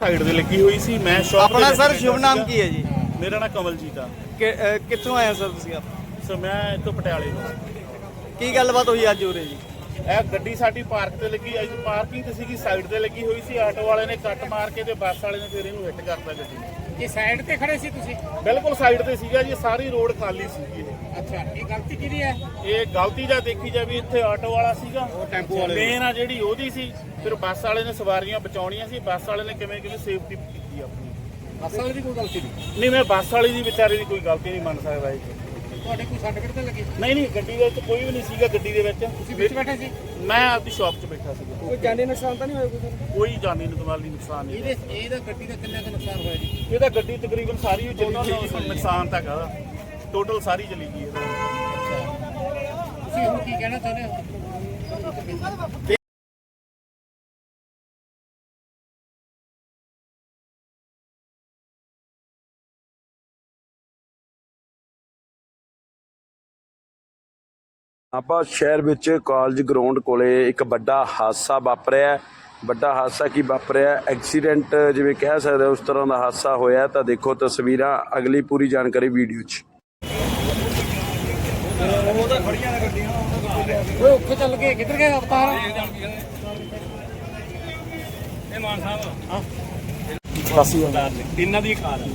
Side ਤੇ ਲੱਗੀ ਹੋਈ ਸੀ ਮੈਂ ਸ਼ੌਪ ਆਪਣਾ ਸਰ ਸ਼ੁਭ ਨਾਮ ਕੀ ਹੈ ਜੀ? ਮੇਰਾ ਨਾਮ ਕਮਲਜੀਤ ਆ। ਕਿ- ਅਹ ਕਿੱਥੋਂ ਆਏ ਹੋ ਸਰ ਤੁਸੀਂ ਆਪ? ਸੋ ਮੈਂ ਇੱਥੋਂ ਪਟਿਆਲੇ ਤੋਂ। ਕੀ ਗੱਲਬਾਤ ਹੋਈ ਅੱਜ ਉਰੇ ਜੀ? ਇਹ ਗੱਡੀ ਸਾਡੀ ਪਾਰਕ ਤੇ ਲੱਗੀ ਅੱਜ ਪਾਰਕਿੰਗ ਤੇ ਸੀਗੀ ਸਾਈਡ ਤੇ ਲੱਗੀ ਹੋਈ ਸੀ। ਆਟੋ ਵਾਲੇ ਨੇ ਕੱਟ ਮਾਰ ਕੇ ਤੇ ਬੱਸ ਵਾਲੇ ਨੇ ਫਿਰ ਇਹਨੂੰ ਹਿੱਟ ਕਰਤਾ ਗੱਡੀ। ਨੂੰ। ਇਹ ਸਾਈਡ ਤੇ ਖੜੇ ਸੀ ਤੁਸੀਂ? ਬਿਲਕੁਲ ਸਾਈਡ ਤੇ ਸੀਗਾ ਜੀ ਸਾਰੀ ਰੋਡ ਖਾਲੀ ਸੀਗੀ ਇਹ। ਅੱਛਾ ਇਹ ਗਲਤੀ ਕਿਹਦੀ ਹੈ? ਇਹ ਗਲਤੀ ਜਾਂ ਦੇਖੀ ਜਾਵੇ ਇੱਥੇ ਆਟੋ ਵਾਲਾ ਸੀਗਾ। ਉਹ ਟੈਂਪੂ ਵਾਲੇ। ਮੇਨ ਆ ਜਿਹੜੀ ਉਹਦੀ ਸੀ। ਫਿਰ ਬੱਸ ਵਾਲੇ ਨੇ ਸਵਾਰੀਆਂ ਬਚਾਉਣੀਆਂ ਸੀ ਬੱਸ ਵਾਲੇ ਨੇ ਕਿਵੇਂ ਕਿਵੇਂ ਸੇਫਟੀ ਕੀਤੀ ਆਪਣੀ? ਅਸਲ ਦੀ ਕੋਈ ਗਲਤੀ ਨਹੀਂ? ਨਹੀਂ ਮੈਂ ਬੱਸ ਵਾਲੀ ਦੀ ਵਿਚਾਰੇ ਦੀ ਕੋਈ ਗਲਤੀ ਨਹੀਂ ਮੰਨ ਸਕਦਾ ਜੀ। ਤੁਹਾਡੇ ਕੋਈ ਸਰਟੀਫਿਕੇਟ ਤੇ ਲੱਗੀ? ਨਹੀਂ ਨਹੀਂ ਗੱਡੀ ਦੇ ਵਿੱਚ ਕੋਈ ਵੀ ਨਹੀਂ ਸੀਗਾ ਗੱਡੀ ਦੇ ਵਿੱਚ। ਤੁਸੀਂ ਵਿੱਚ ਬੈਠੇ ਸੀ? ਮੈਂ ਆਪਦੀ ਸ਼ਾਪ 'ਚ ਬੈਠਾ ਸੀਗਾ। ਕੋਈ ਜਾਨੀ ਨੁਕਸਾਨ ਤਾਂ ਨਹੀਂ ਹੋਇਆ ਕੋਈ ਕੋਈ ਜਾਨੀ ਨੁਕਸਾਨ ਨਹੀਂ ਨੁਕਸਾਨ ਨਹੀਂ ਇਹਦੇ ਇਹਦਾ ਗੱਡੀ ਦਾ ਕਿੰਨਾ ਕੁ ਨੁਕਸਾਨ ਹੋਇਆ ਜੀ? ਇਹਦਾ ਗੱਡੀ ਤਕਰੀਬਨ ਸਾਰੀ ਹੀ ਚਲੀ ਗਈ। ਨੁਕਸਾਨ ਤੱਕ ਆ ਟੋਟਲ ਸਾਰੀ ਚਲੀ ਗਈ ਤੁਸੀਂ ਹੁਣ ਕੀ ਕਹਿਣਾ ਚਾਹੁੰਦੇ ਹੋ? ਆਪਾਂ ਸ਼ਹਿਰ ਵਿੱਚ ਕਾਲਜ ਗਰਾਊਂਡ ਕੋਲੇ ਇੱਕ ਵੱਡਾ ਹਾਦਸਾ ਵਾਪਰਿਆ ਹੈ। ਵੱਡਾ ਹਾਦਸਾ ਕੀ ਵਾਪਰਿਆ ਹੈ? ਐਕਸੀਡੈਂਟ ਜਿਵੇਂ ਕਹਿ ਸਕਦੇ ਹੋ ਉਸ ਤਰ੍ਹਾਂ ਦਾ ਹਾਦਸਾ ਹੋਇਆ ਹੈ ਤਾਂ ਦੇਖੋ ਤਸਵੀਰਾਂ ਅਗਲੀ ਪੂਰੀ ਜਾਣਕਾਰੀ ਵੀਡੀਓ 'ਚ ਓਏ ਉੱਥੇ ਚੱਲ ਗਏ ਕਿੱਧਰ ਗਏ ਅਵਤਾਰ ਇਹਨਾਂ ਦੀ ਕਾਰ ਹੈ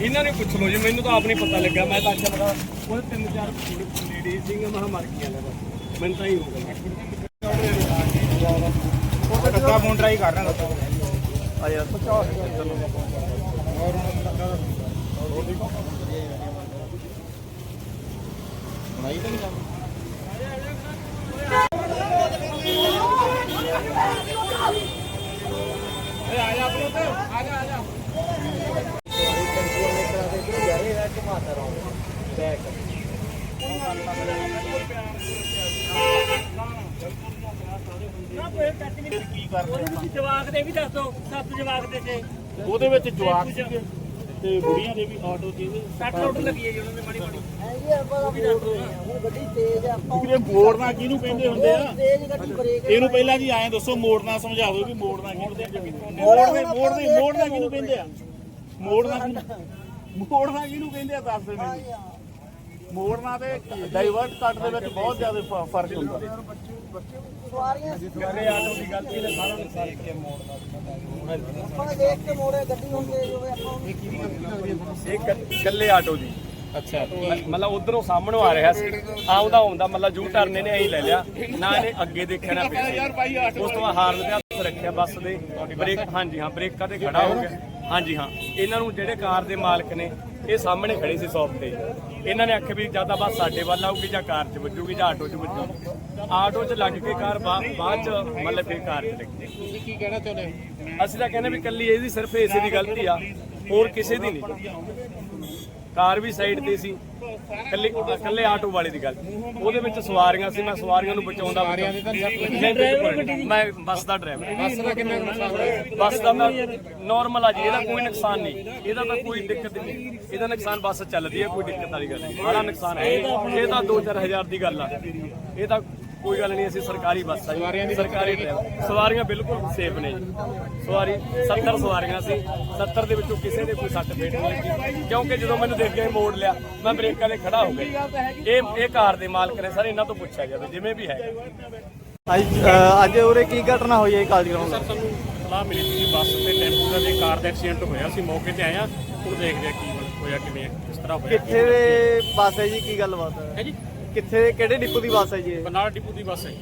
ਇਹਨਾਂ ਨੇ ਪੁੱਛ ਲਓ ਜੀ ਮੈਨੂੰ ਤਾਂ ਆਪ ਨਹੀਂ ਪਤਾ ਲੱਗਾ ਮੈਂ ਤਾਂ ਅੱਛਾ ਲਗਾ ਉਹਦੇ ਤਿੰਨ ਚਾਰ ਲੇਡੀ ਸਿੰਘ ਮੈਂ ਕਿਹਾ ਮਰ ਗਈਆਂ ਨੇ ਬਸ। ਮੈਨੂੰ ਤਾਂ ਹੀ ਹੋ ਗਿਆ। ਧੱਕਾ ਫੋਨ ਟਰਾਈ ਕਰ ਰਿਹਾ ਆ ਯਾਰ ਕੀ ਕਰਦੇ ਆਪਾਂ? ਜਵਾਕ ਦੇ ਵੀ ਦੱਸ ਦਿਓ ਸੱਤ ਜਵਾਕ ਦੇ ਤੇ। ਉਹਦੇ ਵਿੱਚ ਜਵਾਕ ਸੀਗੇ ਤੇ ਬੁੜੀਆਂ ਦੇ ਵੀ ਆਟੋ ਇਹਦੇ ਸੱਟ ਰੋਟ ਲੱਗੀ ਹੈ ਜੀ ਉਹਨਾਂ ਦੇ ਮਾੜੀ ਮਾੜੀ। ਵੀਰੇ ਮੋੜਨਾ ਕਿਹਨੂੰ ਕਹਿੰਦੇ ਹੁੰਦੇ ਆ? ਇਹਨੂੰ ਪਹਿਲਾਂ ਜੀ ਐਂ ਦੱਸੋ ਮੋੜਨਾ ਸਮਝਾਓ ਵੀ ਮੋੜਨਾ ਕਿਹਨੂੰ ਕਹਿੰਦੇ ਮੋੜਨੇ ਮੋੜਨੇ ਮੋੜਨਾ ਕਿਹਨੂੰ ਕਹਿੰਦੇ ਆ? ਮੋੜਨਾ ਕਿਹਨੂੰ ਮੋੜਨਾ ਕਿਹਨੂੰ ਕਹਿੰਦੇ ਆ ਦੱਸ ਦੇ ਮੈਨੂੰ। ਮੋੜਨਾ ਤੇ ਡਾਈਵਰਟ ਕੱਟ ਦੇ ਵਿੱਚ ਬਹੁਤ ਜ਼ਿਆਦਾ ਫ਼ਰਕ ਹੁੰਦਾ। ਇਹ ਕੱਲੇ ਆਟੋ ਦੀ। ਅੱਛਾ। ਮਤਲਬ ਉਧਰੋਂ ਸਾਹਮਣੋਂ ਆ ਰਿਹਾ ਸੀ। ਆਉਂਦਾ ਆਉਂਦਾ ਮਤਲਬ ਜੂ ਟਰਨ ਨੇ ਐਂ ਲੈ ਲਿਆ। ਨਾ ਇਹਨੇ ਅੱਗੇ ਦੇਖਿਆ ਨਾ ਪਿੱਛੇ। ਉਸ ਤੋਂ ਬਾਅਦ ਹਾਰਨ ਤੇ ਹੱਥ ਰੱਖਿਆ ਬੱਸ ਦੇ। ਬ੍ਰੇਕ ਹਾਂਜੀ ਹਾਂ ਬ੍ਰੇਕਾਂ ਤੇ ਖੜਾ ਹੋ ਗਿਆ। ਹਾਂਜੀ ਹਾਂ। ਇਹਨਾਂ ਨੂੰ ਜਿਹੜੇ ਕਾਰ ਦੇ ਮਾਲਕ ਨੇ ਇਹ ਸਾਹਮਣੇ ਖੜੇ ਸੀ ਸ਼ੌਪ ਤੇ। ਇਹਨਾਂ ਨੇ ਆਖਿਆ ਵੀ ਜਾਂ ਤਾਂ ਬੱਸ ਸਾਡੇ ਵੱਲ ਆਊਗੀ ਜਾਂ ਕਾਰ 'ਚ ਵੱਜੂਗੀ ਜਾਂ ਆਟੋ 'ਚ ਵੱਜੂਗੀ। ਆਟੋ 'ਚ ਲੱਗ ਕੇ ਕਾਰ ਬਾਅਦ 'ਚ ਮਤਲਬ ਫਿਰ ਕਾਰ 'ਚ ਲੱਗੀ। ਤੁਸੀਂ ਕੀ ਕਹਿਣਾ ਚਾਹੁੰਦੇ ਹੋ? ਅਸੀਂ ਤਾਂ ਕਹਿੰਦੇ ਵੀ ਕੱਲੀ ਇਹਦੀ ਸਿਰਫ ਇਸੇ ਦੀ ਗਲਤੀ ਆ ਹੋਰ ਕਿਸੇ ਦੀ ਨਹੀਂ। ਕਾਰ ਵੀ ਸਾਈਡ ਤੇ ਸੀ। ਕੱਲੇ ਕੱਲੇ ਆਟੋ ਵਾਲੇ ਦੀ ਗੱਲ। ਉਹਦੇ ਵਿੱਚ ਸਵਾਰੀਆਂ ਸੀ ਮੈਂ ਸਵਾਰੀਆਂ ਨੂੰ ਬਚਾਉਂਦਾ। ਮੈਂ ਬੱਸ ਦਾ ਡਰਾਈਵਰ। ਬੱਸ ਦਾ ਕਿੰਨਾ ਕੁ ਨੁਕਸਾਨ ਹੋਇਆ? ਬੱਸ ਦਾ ਮੈਂ ਨਾਰਮਲ ਆ ਜੀ ਇਹਦਾ ਕੋਈ ਨੁਕਸਾਨ ਨਹੀਂ। ਇਹਦਾ ਤਾਂ ਕੋਈ ਦਿੱਕਤ ਨਹੀਂ। ਇਹਦਾ ਨੁਕਸਾਨ ਬੱਸ ਚੱਲਦੀ ਹੈ ਕੋਈ ਦਿੱਕਤ ਵਾਲੀ ਗੱਲ ਨਹੀਂ। ਬੜਾ ਨੁਕਸਾਨ ਹੈ। ਇਹ ਤਾਂ 2-4000 ਦੀ ਗੱਲ ਆ। ਇਹ ਤਾਂ ਕੋਈ ਗੱਲ ਨਹੀਂ ਅਸੀਂ ਸਰਕਾਰੀ ਬੱਸ ਆ ਜੀ। ਸਰਕਾਰੀ ਡਰਾਈਵਰ ਸਵਾਰੀਆਂ ਬਿਲਕੁਲ ਸੇਫ ਨੇ ਜੀ। ਸਵਾਰੀ 70 ਸਵਾਰੀਆਂ ਸੀ। 70 ਦੇ ਵਿੱਚੋਂ ਕਿਸੇ ਦੇ ਕੋਈ ਸੱਟ ਫੇਟ ਨਹੀਂ ਲੱਗੀ। ਕਿਉਂਕਿ ਜਦੋਂ ਮੈਨੂੰ ਦੇਖ ਕੇ ਮੋੜ ਲਿਆ ਮੈਂ ਬ੍ਰੇਕਾਂ ਤੇ ਖੜਾ ਹੋ ਗਿਆ ਇਹ ਇਹ ਕਾਰ ਦੇ ਮਾਲਕ ਨੇ ਸਰ ਇਹਨਾਂ ਤੋਂ ਪੁੱਛਿਆ ਜਾਵੇ ਜਿਵੇਂ ਵੀ ਹੈ ਅੱਜ ਅੱਜ ਉਰੇ ਕੀ ਘਟਨਾ ਹੋਈ ਹੈ ਕਾਲਜ ਗਰਾਊਂਡ ਸਰ ਸਾਨੂੰ ਸਲਾਹ ਮਿਲੀ ਸੀ ਕਿ ਬੱਸ ਤੇ ਟੈਂਪੂ ਦਾ ਤੇ ਕਾਰ ਦਾ ਐਕਸੀਡੈਂਟ ਹੋਇਆ। ਸੀ ਮੌਕੇ ਤੇ ਆਏ ਆ ਹੁਣ ਦੇਖਦੇ ਆ ਕੀ ਹੋਇਆ ਕਿਵੇਂ ਕਿਸ ਤਰ੍ਹਾਂ ਹੋਇਆ ਕਿੱਥੇ ਦੇ ਹੈ ਜੀ? ਕੀ ਗੱਲਬਾਤ ਹੈ? ਹੈ ਜੀ? ਕਿੱਥੇ ਕਿਹੜੇ ਡਿਪੂ ਦੀ ਬੱਸ ਹੈ ਜੀ ਇਹ? ਬਰਨਾਲਾ ਡਿਪੂ ਦੀ ਬੱਸ ਹੈ